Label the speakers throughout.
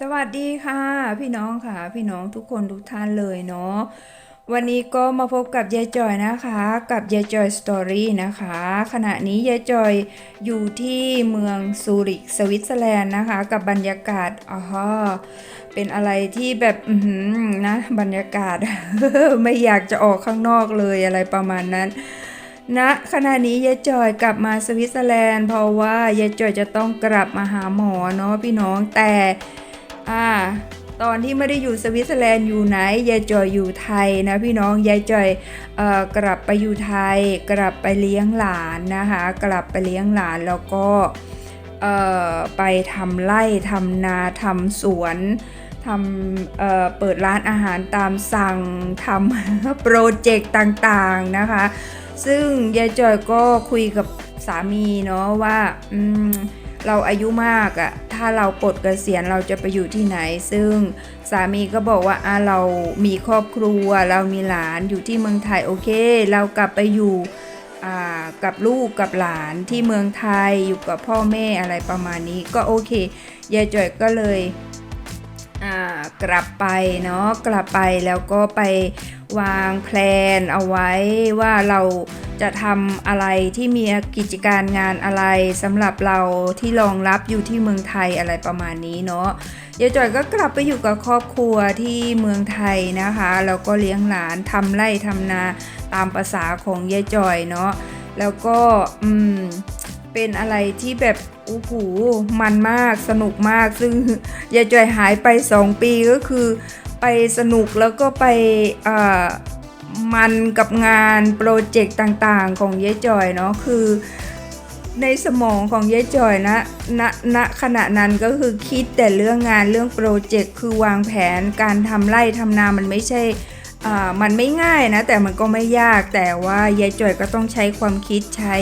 Speaker 1: สวัสดีค่ะ พี่น้องค่ะ พี่น้องทุกคนทุกท่านเลยเนาะวันนี้ก็มาพบกับยายจอยนะคะ กับยายจอยสตอรี่นะคะ ขณะนี้ยายจอยอยู่ที่เมืองซูริกสวิตเซอร์แลนด์นะคะ กับบรรยากาศอ๋อเป็นอะไรที่แบบอืนะบรรยากาศ ไม่อยากจะออกข้างนอกเลยอะไรประมาณนั้นณขณะนี้ยายจอยกลับมาสวิตเซอร์แลนด์ เพราะว่ายายจอยจะต้องกลับมาหาหมอเนาะพี่น้องแต่ อ่า ตอนที่ไม่ได้อยู่สวิตเซอร์แลนด์อยู่ไหน ยายจอยอยู่ไทยนะพี่น้อง ยายจอยเอ่อกลับไปอยู่ไทย กลับไปเลี้ยงหลานนะคะ กลับไปเลี้ยงหลานแล้วก็เอ่อไปทำไร่ทำนาทำสวนทำเอ่อเปิดร้านอาหารตามสั่งทำโปรเจกต์ต่างๆนะคะ ซึ่งยายจอยก็คุยกับสามีเนาะว่าเราอายุมากอะ ถ้าเราปลดเกษียณเราจะไปอยู่ที่ไหน ซึ่งสามีก็บอกว่าอะเรามีครอบครัว เรามีหลานอยู่ที่เมืองไทยโอเค เรากลับไปอยู่อ่ากับลูกกับหลานที่เมืองไทยอยู่กับพ่อแม่อะไรประมาณนี้ก็โอเคยายจอยก็เลย กลับไปเนาะกลับไปแล้วก็ไปวางแพลนเอาไว้ว่าเราจะทำอะไรที่มีกิจการงานอะไรสำหรับเราที่รองรับอยู่ที่เมืองไทยอะไรประมาณนี้เนาะยายจอยก็กลับไปอยู่กับครอบครัวที่เมืองไทยนะคะแล้วก็เลี้ยงหลานทำไร่ทำนาตามภาษาของยายจอยเนาะแล้วก็อืมเป็นอะไรที่แบบ โอ้โห มันมาก สนุกมาก ซึ่งยายจอยหายไป 2 ปีก็คือไปสนุกแล้วก็ไปมันกับงานโปรเจกต์ต่างๆ ของยายจอยเนาะ คือในสมองของยายจอยนะณณขณะนั้นก็คือคิดแต่เรื่องงานเรื่องโปรเจกต์คือวางแผนการทำไร่ทำนามันไม่ใช่ มันไม่ง่ายนะ แต่มันก็ไม่ยากแต่ว่ายายจ่อยก็ต้องใช้ความคิดใช้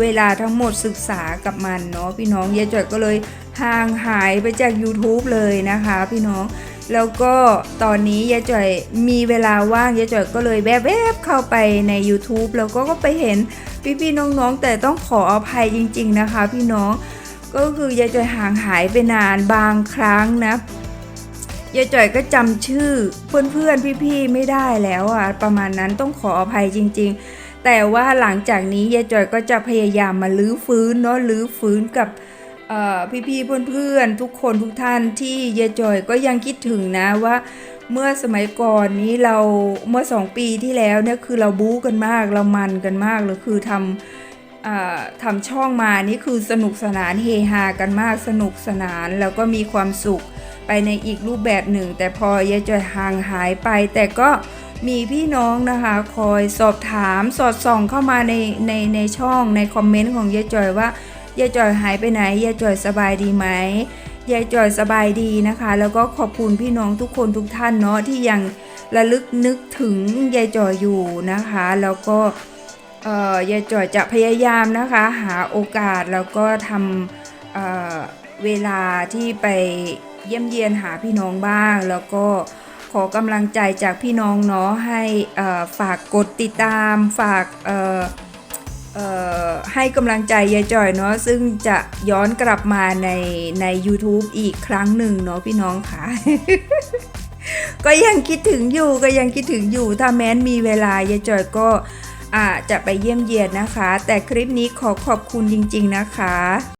Speaker 1: เวลาทั้งหมดศึกษากับมันเนาะพี่น้องยายจ่อยก็เลยห่างหายไปจาก YouTube เลยนะคะ พี่น้องแล้วก็ตอนนี้ยายจ่อยมีเวลาว่างยายจ่อยก็เลยแวบๆเข้าไปใน YouTube แล้วก็ก็ไปเห็นพี่ๆน้องๆ แต่ต้องขออภัยจริง ๆนะคะ พี่น้องก็คือยายจ่อยห่างหายไปนานบางครั้งนะ ยายจ่อยก็จำชื่อเพื่อนๆพี่ๆไม่ได้แล้วอะประมาณนั้นต้องขออภัยจริง ๆ แต่ว่าหลังจากนี้ยายจ่อยก็จะพยายามมาลื้อฟื้นเนาะลื้อฟื้นกับเอ่พี่ๆเพื่อนๆทุกคนทุกท่านที่ยายจ่อยก็ยังคิดถึงนะว่าเมื่อสมัยก่อนนี้เราเมื่อสองปีที่แล้วเนี่ยคือเราบู๊กันมากเรามันกันมากเลยคือทำอทำช่องมานี่คือสนุกสนานเฮฮากันมากสนุกสนานแล้วก็มีความสุข ไปในอีกรูปแบบหนึ่ง แต่พอยายจอยห่างหายไป แต่ก็มีพี่น้องนะคะคอยสอบถามสอดส่องเข้ามาในในในช่องในคอมเมนต์ของยายจอยว่ายายจอยหายไปไหนยายจอยสบายดีไหมยายจอยสบายดีนะคะ แล้วก็ขอบคุณพี่น้องทุกคนทุกท่านเนาะที่ยังระลึกนึกถึงยายจอยอยู่นะคะ แล้วก็เออยายจอยจะพยายามนะคะ หาโอกาสแล้วก็ทำเเวลาที่ไป เยี่ยมเยียนหาพี่น้องบ้าง แล้วก็ขอกำลังใจจากพี่น้องเนาะให้ฝากกดติดตามฝากให้กำลังใจยายจ่อยเนาะซึ่งจะย้อนกลับมาในใน YouTube อีกครั้งหนึ่งเนาะพี่น้องค่ะ ก็ยังคิดถึงอยู่ก็ยังคิดถึงอยู่ ถ้าแม้นมีเวลายายจ่อยก็อ่าจะไปเยี่ยมเยียนนะคะ แต่คลิปนี้ขอขอบคุณจริง ๆนะคะ